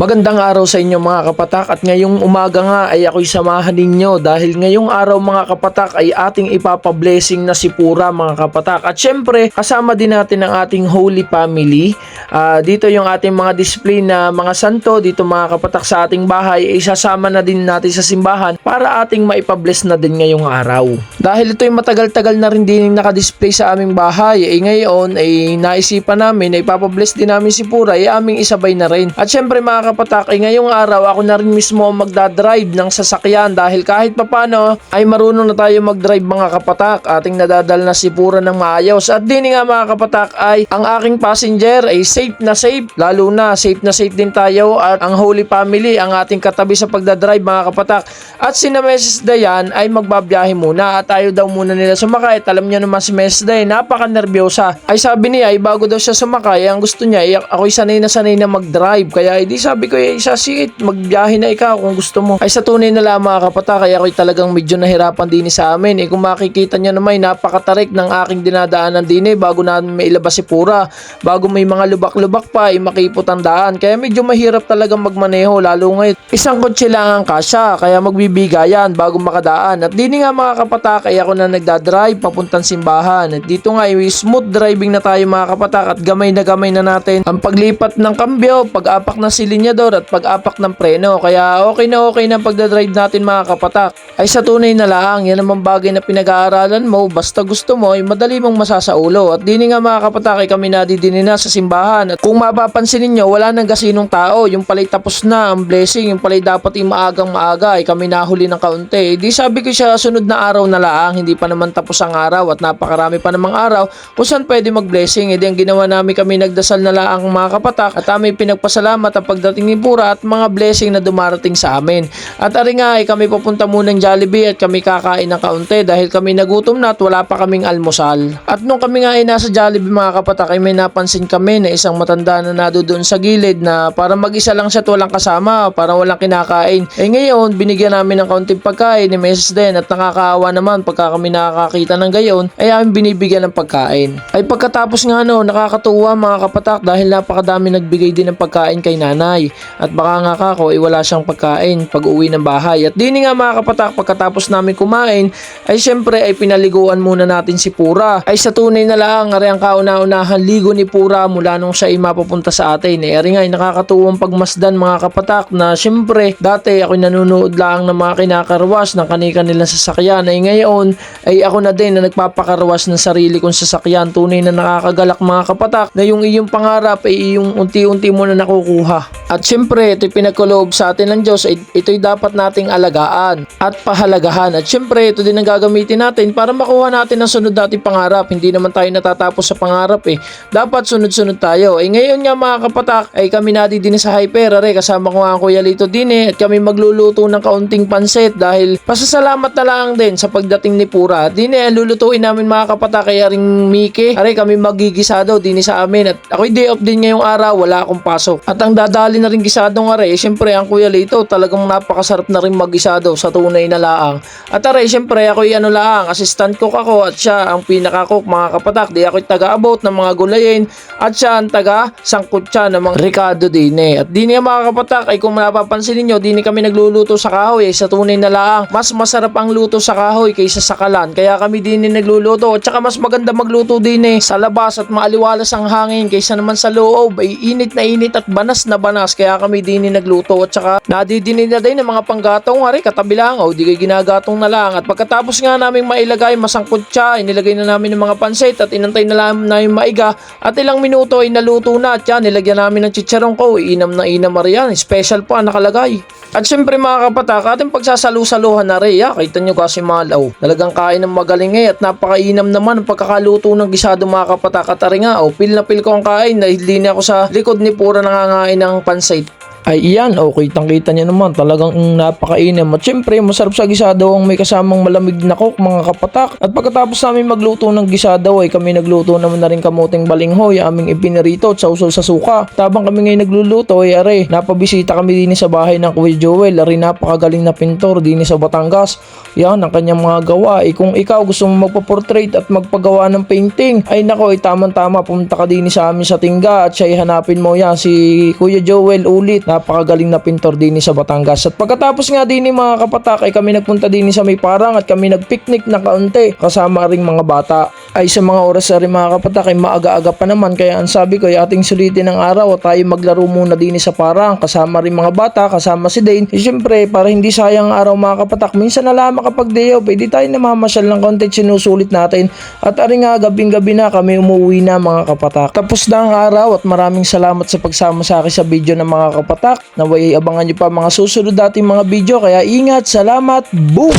Magandang araw sa inyo mga kapatak at ngayong umaga nga ay ako'y samahan ninyo dahil ngayong araw mga kapatak ay ating ipapablessing na si Pura mga kapatak. At syempre kasama din natin ang ating Holy Family. Ah, dito yung ating mga display na mga santo dito mga kapatak sa ating bahay ay sasama na din natin sa simbahan para ating maipabless na din ngayong araw. Dahil ito ay matagal-tagal na rin din nakadisplay sa aming bahay ay ngayon ay naisipan namin na ipapabless din namin si Pura ay aming isabay na rin. At syempre mga kapatak ay ngayong araw ako na rin mismo ang magdadrive ng sasakyan dahil kahit papano ay marunong na tayo magdrive mga kapatak. Ating nadadal na si Pura ng maayos. At din nga mga kapatak ay ang aking passenger ay safe na safe. Lalo na safe na safe din tayo at ang Holy Family ang ating katabi sa pagdadrive mga kapatak. At si na Mrs. Dayan ay magbabiyahe muna at tayo daw muna nila sumakay. At alam niyo naman si Mrs. Dayan napaka-nervyosa. Ay sabi niya ay bago daw siya sumakay ang gusto niya ay ako'y sanay na sanay na mag-drive. Kaya hindi sabi ko eh isa sige magbiyahe na ikaw kung gusto mo. Ay sa tunay na lang mga kapatak kaya ako'y talagang medyo nahirapan din sa amin. Eh kung makikita niyo naman napakatarik ng aking dinadaanan din eh bago namin mailabas si Pura. Bago may mga lubak-lubak pa ay makipot ang daan. Kaya medyo mahirap talaga magmaneho lalo ngayon. Isang kotse lang ang kasya kaya magbibigayan bago makadaan. At dini nga mga kapatak ay ako na nagdadrive papuntang simbahan. At dito nga ay smooth driving na tayo mga kapatak at gamay na gamay na natin ang paglipat ng kambyo, pag-apak ng silinyador at pag-apak ng preno. Kaya okay na okay na pagdadrive natin mga kapatak. Ay sa tunay na lang, yan naman bagay na pinag-aaralan mo, basta gusto mo ay madali mong masasaulo. At dini nga mga kapatak ay kami nadidini na sa simbahan. At kung mapapansin ninyo, wala nang gasinong tao. Yung palay tapos na ang blessing, yung palay dapat yung maagang maaga ay kami nahuli ng kaunti. Di sabi ko siya sunod na araw na laang, hindi pa naman tapos ang araw at napakarami pa namang araw kung saan pwede mag-blessing. E di ang ginawa namin kami nagdasal na laang mga kapatak at aming pinagpasalamat ang pagdating ni Pura at mga blessing na dumarating sa amin. At ari nga ay kami papunta munang Jollibee at kami kakain ng kaunti dahil kami nagutom na at wala pa kaming almusal. At nung kami nga ay nasa Jollibee mga kapatak ay may napansin kami na isang matanda na nado doon sa gilid na para mag-isa lang siya at walang kasama, para walang kinakain. Eh ngayon, binigyan namin ng kaunting pagkain ni Mrs. Den at nakakaawa naman pagka kami nakakita ng gayon ay aming binibigyan ng pagkain. Ay pagkatapos nga no, nakakatuwa mga kapatak dahil napakadami nagbigay din ng pagkain kay nanay. At baka nga kako ay wala siyang pagkain pag uwi ng bahay. At dini nga mga kapatak pagkatapos namin kumain ay syempre ay pinaliguan muna natin si Pura. Ay sa tunay na lang, ari ang kauna-unahan ligo ni Pura mula nung siya ay mapapunta sa atin. Eh, ari nga ay nakakatuwang pagmasdan mga kapatak na syempre dati ako nanonood lang ng mga kinakarwas ng kanika nilang sasakyan. Ay ngayon ay ako na din na nagpapakarwas ng sarili kong sasakyan. Tunay na nakakagalak mga kapatak na yung iyong pangarap ay yung unti-unti mo na nakukuha. At syempre ito'y pinagkuloob sa atin ng Diyos. Ito'y dapat nating alagaan at pahalagahan. At syempre ito din ang gagamitin natin para makuha natin ang sunod nating pangarap. Hindi naman tayo natatapos sa pangarap eh. Dapat sunod-sunod tayo. Eh ngayon nga mga kapatak ay kami nadidini sa Hyper. Are, kasama ko nga ang Kuya Lito Dine at kami magluluto ng kaunting pansit dahil pasasalamat na lang din sa pagdating ni Pura. Dine, ang lulutuin namin mga kapatak kaya ring Miki. Are, kami magigisado dini sa amin at ako'y day off din ngayong araw. Wala akong pasok. At ang dadali na rin gisadong eh, syempre ang Kuya Lito talagang napakasarap na rin magisado sa tunay na laang. At are, syempre ako'y ano laang, assistant cook ako at siya ang pinaka-cook mga kapatak. Di ako'y taga-abot ng mga gulayin at siya ang taga-sangkot siya ng mga Ricardo Dine. At dini nga mga kapatak ay kung mapapansin ninyo, dini kami nagluluto sa kahoy eh, sa tunay na laang. Mas masarap ang luto sa kahoy kaysa sa kalan. Kaya kami dini nagluluto at saka mas maganda magluto din eh sa labas at maaliwalas ang hangin kaysa naman sa loob ay init na init at banas na banas. Kaya kami dini nagluto at saka nadidini na din ng mga panggatong hari katabi lang o di kayo ginagatong na lang. At pagkatapos nga namin mailagay masangkot siya, inilagay na namin ng mga pansit at inantay na lang namin maiga at ilang minuto ay naluto na at yan nilagyan namin ng chicharon ko. Inam na inam mariyan. Special pa nakalagay. At syempre mga kapatak, ating pagsasalu-saluhan na. Ya, kita nyo kasi malaw. Talagang kain ng magaling eh at napakainam naman ang pagkakaluto ng gisado mga kapatak. At ari nga, oh, pil na pil ko ang kain dahil di ako sa likod ni Pura nangangain ng pansit. site Ay iyan, okay, kitang-kita niyo naman, talagang napakainam. At syempre, masarap sa gisado ang may kasamang malamig na cook, mga kapatak. At pagkatapos namin magluto ng gisado, ay kami nagluto naman na rin kamuting balinghoy, aming ipinarito at sausol sa suka. Tabang kami ngayon nagluluto, ay are, napabisita kami din sa bahay ng Kuya Joel, are napakagaling na pintor din sa Batangas. Yan, ang kanyang mga gawa. Eh, kung ikaw gusto mo magpa-portrait at magpagawa ng painting, ay nako, ay tamang-tama, pumunta ka din sa amin sa Tingga at siya hanapin mo yan, si Kuya Joel ulit. Napakagaling na pintor din sa Batangas. At pagkatapos nga din ni mga kapatak ay kami nagpunta din sa may parang at kami nagpiknik na kaunti kasama ring mga bata. Ay sa mga oras na rin mga kapatak ay maaga-aga pa naman kaya ang sabi ko ay ating sulitin ng araw at tayo maglaro muna din sa parang kasama rin mga bata, kasama si Dane. E, syempre para hindi sayang ang araw mga kapatak, minsan na lamang kapag day off, pwede tayo na mamasyal ng at sinusulit natin. At aring nga gabing-gabi na kami umuwi na mga kapatak. Tapos na ang araw at maraming salamat sa pagsama sa akin sa video ng mga kapatak. Naway abangan nyo pa mga susunod dating mga video kaya ingat, salamat, boom!